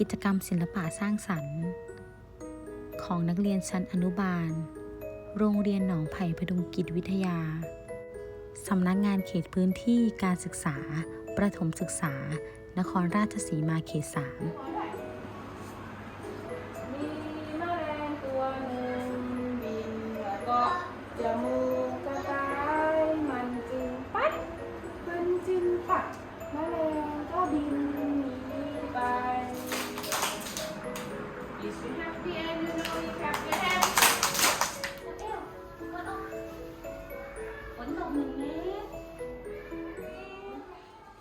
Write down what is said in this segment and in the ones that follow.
กิจกรรมศิลปะสร้างสรรค์ ของนักเรียนชั้นอนุบาล โรงเรียนหนองไผ่พดุงกิจวิทยา สำนักงานเขตพื้นที่การศึกษา ประถมศึกษา นครราชสีมาเขต3มีแมลงตัวหนึ่งบินแล้วก็จมู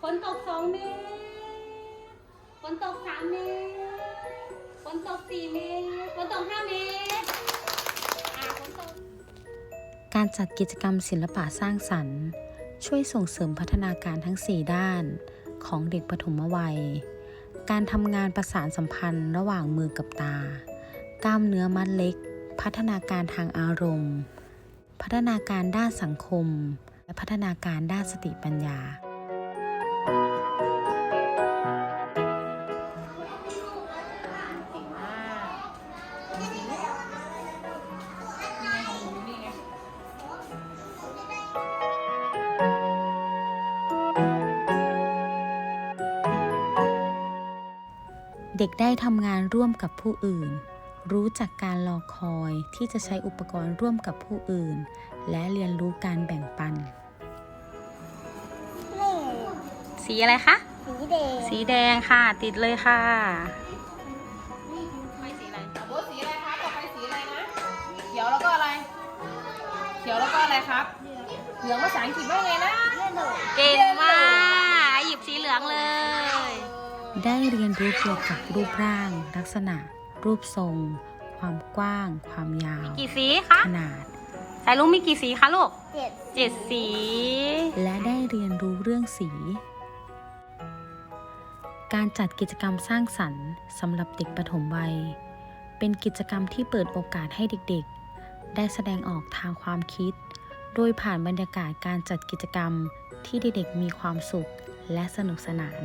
ฝนตกสองเมตรฝนตกสามเมตรฝนตกสี่เมตรฝนตกห้าเมตรการจัดกิจกรรมศิลปะสร้างสรรค์ ช่วยส่งเสริมพัฒนาการทั้ง 4 ด้านของเด็กปฐมวัย การทำงานประสานสัมพันธ์ระหว่างมือกับตา กล้ามเนื้อมัดเล็ก พัฒนาการทางอารมณ์ พัฒนาการด้านสังคม และพัฒนาการด้านสติปัญญา เด็กได้ทำงานร่วมกับผู้อื่น รู้จักการรอคอยที่จะใช้อุปกรณ์ร่วมกับผู้อื่น และเรียนรู้การแบ่งปัน เลขสีอะไรคะ สีแดงสีแดงค่ะ ติดเลยค่ะ ไม่สีอะไรโบทสีอะไรครับ ต่อไปสีอะไรนะ เขียวแล้วก็อะไร เขียวแล้วก็อะไรครับ เหลืองภาษาอังกฤษว่าไงนะ เก่งมาก หยิบสีเหลืองเลย ได้เรียนรู้เกี่ยวกับรูปร่างลักษณะ รูปทรง ความกว้าง ความยาว กี่สีคะขนาด สายลุงมีกี่สีคะลูกเจ็ดเจ็ดสี และได้เรียนรู้เรื่องสี การจัดกิจกรรมสร้างสรรค์สำหรับเด็กปฐมวัย เป็นกิจกรรมที่เปิดโอกาสให้เด็กๆ ได้แสดงออกทางความคิด โดยผ่านบรรยากาศการจัดกิจกรรมที่เด็กๆมีความสุขและสนุกสนาน